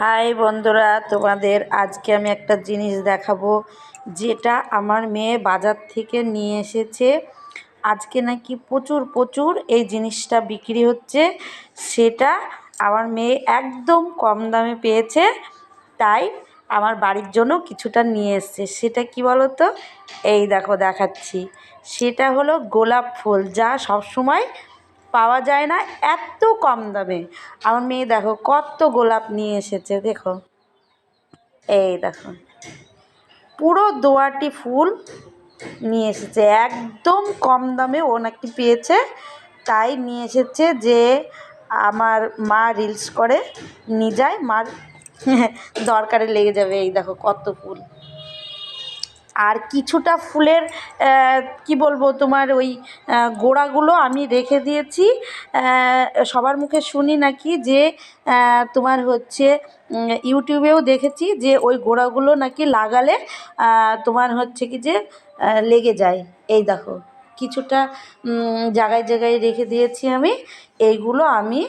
High বন্ধুরা, তোমাদের আজকে আমি একটা জিনিস দেখাবো যেটা আমার মেয়ে বাজার থেকে নিয়ে এসেছে। আজকে নাকি প্রচুর প্রচুর এই জিনিসটা বিক্রি হচ্ছে। সেটা আমার মেয়ে একদম কম দামে পেয়েছে, তাই আমার বাড়ির জন্য কিছুটা নিয়ে এসছে। সেটা কি বলো তো এই দেখো দেখাচ্ছি। সেটা হলো গোলাপ ফুল, যা সবসময় পাওয়া যায় না এত কম দামে। আমার মেয়ে দেখো কত গোলাপ নিয়ে এসেছে, দেখো। এই দেখো, পুরো দোয়াটি ফুল নিয়ে এসেছে। একদম কম দামে ও নাকি পেয়েছে, তাই নিয়ে এসেছে যে আমার মা রিলস করে, নিয়ে যায়, মার দরকারে লেগে যাবে। এই দেখো কত ফুল। আর কিছুটা ফুলের কি বলব তোমার ওই গোড়াগুলো আমি রেখে দিয়েছি। সবার মুখে শুনি নাকি যে তোমার হচ্ছে ইউটিউবেও দেখেছি যে ওই গোড়াগুলো নাকি লাগালে তোমার হচ্ছে কি যে লেগে যায়। এই দেখো, কিছুটা জায়গায় জায়গায় রেখে দিয়েছি আমি। এইগুলো আমি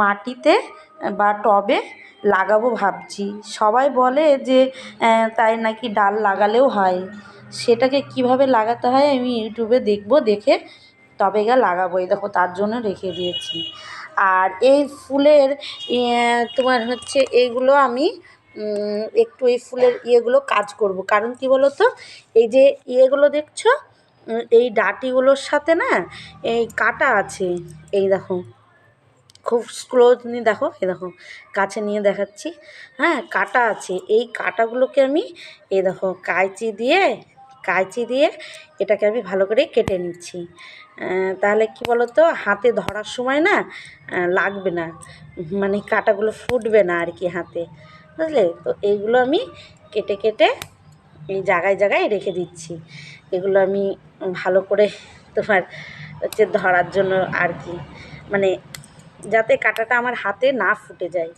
মাটিতে বা টবে লাগাবো ভাবছি। সবাই বলে যে তাই নাকি ডাল লাগালেও হয়? সেটাকে কীভাবে লাগাতে হয় আমি ইউটিউবে দেখব, দেখে তবে গা লাগাবো। এই দেখো, তার জন্য রেখে দিয়েছি। আর এই ফুলের তোমার হচ্ছে এইগুলো আমি একটু এই ফুলের ইয়েগুলো কাজ করব। কারণ কি বলো তো এই যে ইয়েগুলো দেখছ? এই ডাটিগুলোর সাথে না, এই কাটা আছে। এই দেখো। খুব ক্লোজলি দেখো এ দেখো, কাছে নিয়ে দেখাচ্ছি। হ্যাঁ কাটা আছে। এই কাটাগুলোকে আমি এ দেখো, কাঁচি দিয়ে কাঁচি দিয়ে এটাকে আমি ভালো করে কেটে নিচ্ছি। তাহলে কি বলো তো হাতে ধরার সময় না লাগবে না। মানে কাটাগুলো ফুটবে না আর কি হাতে। বুঝলে? তো এইগুলো আমি কেটে কেটে এই জায়গায় জায়গায় রেখে দিচ্ছি। এগুলো আমি ভালো করে তোমার হচ্ছে ধরার জন্য আর কি। মানে যাতে কাঁটাটা আমার হাতে না ফুটে যায়।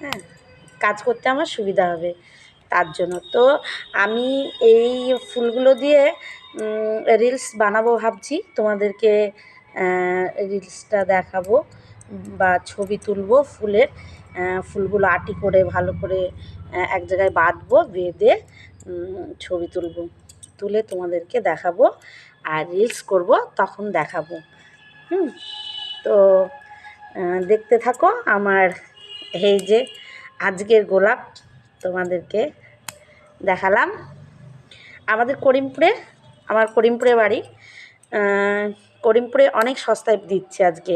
হ্যাঁ কাজ করতে আমার সুবিধা হবে তার জন্য। তো আমি এই ফুলগুলো দিয়ে রিলস বানাবো ভাবছি। তোমাদেরকে রিলসটা দেখাবো বা ছবি তুলবো ফুলের। ফুলগুলো আটি করে, ভালো করে এক জায়গায় বাঁধবো, বেঁধে ছবি তুলবো। তুলে তোমাদেরকে দেখাবো আর রিলস করব, তখন দেখাবো। হুম, তো দেখতে থাকো আমার এই যে আজকের গোলাপ তোমাদেরকে দেখালাম। আমাদের করিমপুরে, আমার করিমপুরে বাড়ি করিমপুরে অনেক সস্তায় দিচ্ছে আজকে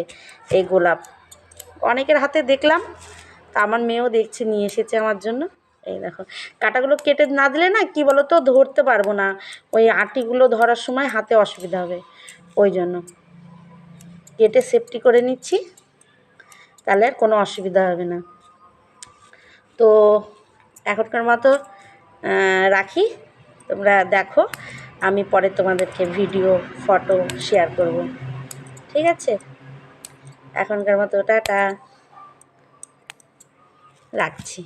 এই গোলাপ। অনেকের হাতে দেখলাম, তা আমার মেয়েও দেখছে, নিয়ে এসেছে আমার জন্য। এই দেখো, কাটাগুলো কেটে না দিলে না কি বলো তো ধরতে পারব না। ওই আটিগুলো ধরার সময় হাতে অসুবিধা হবে, ওই জন্য। কেটে সেফটি করে নিচ্ছি। তাহলে আর কোনো অসুবিধা হবে না। তো এখনকার মতো রাখি। তোমরা দেখো, আমি পরে তোমাদেরকে ভিডিও ফটো শেয়ার করব। ঠিক আছে? এখনকার মতো টাটা। রাখছি।